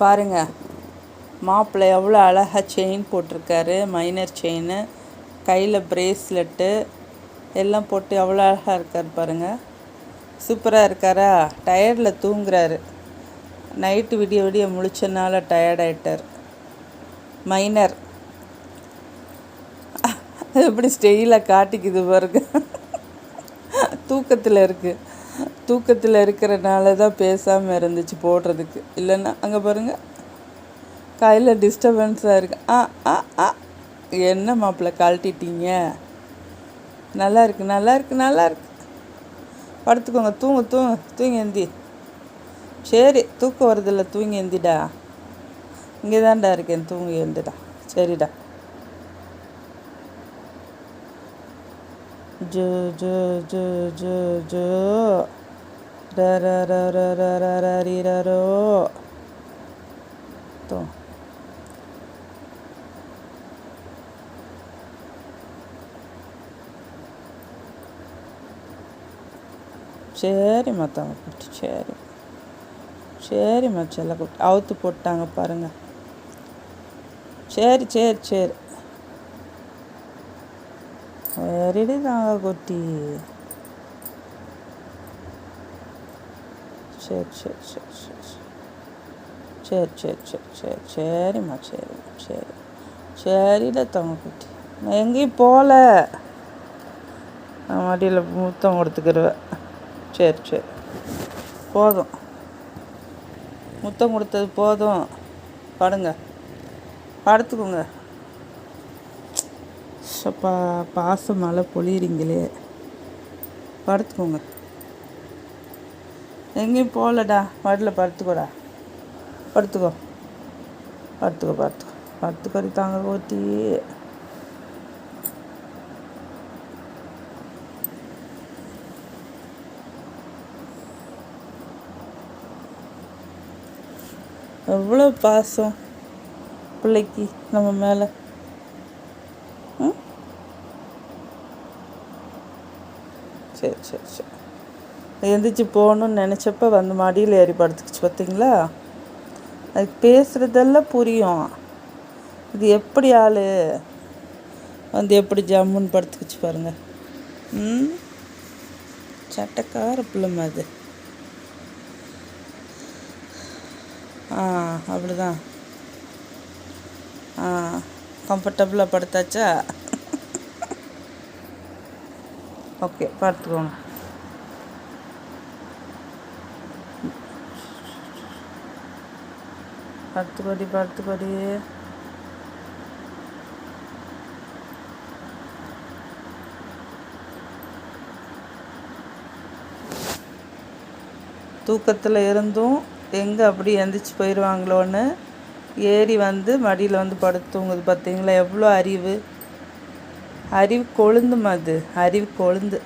பாருங்க. மாப்பிள்ளை எவ்வளோ அழகாக செயின் போட்டிருக்காரு. மைனர் செயின் கையில் பிரேஸ்லெட்டு எல்லாம் போட்டு எவ்வளோ அழகாக இருக்கார் பாருங்கள் சூப்பராக இருக்காரா? டயர்டில் தூங்குறாரு. நைட்டு விடிய விடிய முழிச்சனால டயர்டாயிட்டார் மைனர் எப்படி ஸ்டெயிலாக காட்டிக்குது பாருங்க. தூக்கத்தில் இருக்குது தூக்கத்தில் இருக்கிறனால தான் பேசாமல் இருந்துச்சு போடுறதுக்கு. இல்லைன்னா அங்கே பாருங்கள் கையில் டிஸ்டர்பன்ஸாக இருக்கு. ஆ ஆ ஆ. என்ன மாப்பிள்ளை கழட்டிட்டீங்க? நல்லா இருக்கு நல்லா இருக்கு நல்லா இருக்கு. படுத்துக்கோங்க. தூங்கு தூங்கு தூங்கி எந்தி. சரி தூக்கம் வருதில்ல தூங்கி எந்திடா. இங்கே தான்டா இருக்கேன் தூங்கி எந்திடா. சரிடா. ஜோ ஜோ ஜோ ஜோ ஜோ. ரோ તો சரிம்மா தவ குட்டி சரி சரிம்மா செல்ல குட்டி அவுத்து போட்டாங்க பாருங்கள் சரி சரி சரி வெரிடி தாங்க குட்டி சரி சரி சரி சரி சரி. சரி சரி சரி சரிம்மா சரிம்மா சரி சரிடா தங்க நான் எங்கேயும் போகல. நான் மடியில் முத்தம் கொடுத்துக்கிடுவேன் சரி சரி. போதும். முத்தம் கொடுத்தது போதும். படுங்க. படுத்துக்கோங்க. பா பாச மழை பொழியிறீங்களே. படுத்துக்கோங்க. எங்கேயும் போகலடா. மடியில் படுத்துக்கோடா. படுத்துக்கோ. படுத்துக்கோ படுத்துக்கோ. படுத்துக்கறி தாங்க ஓட்டி எவ்வளோ பாசம் பிள்ளைக்கு நம்ம மேலே. ம்? சரி சரி சரி. எந்திரிச்சு போகணுன்னு நினச்சப்ப வந்து மடியில் ஏறி படுத்துக்கிச்சு பார்த்தீங்களா அது பேசுகிறதெல்லாம் புரியும். இது எப்படி ஆள்? வந்து எப்படி ஜம்முன்னு படுத்துக்கிச்சு பாருங்கள் ம்? சட்டக்கார பிள்ளைமா அது. ஆ அப்படிதான். ஆ கம்ஃபர்டபுளாக படுத்தாச்சா? ஓகே பார்த்துக்கோங்க. பத்து கொடி பத்து கொடி தூக்கத்தில் இருந்தும் எங்கே அப்படி எந்திரிச்சு போயிடுவாங்களோன்னு ஏறி வந்து மடியில் வந்து படுத்து தூங்குது பார்த்தீங்களா எவ்வளோ அறிவு. அறிவு கொழுந்துமா அது. அறிவு கொழுந்து.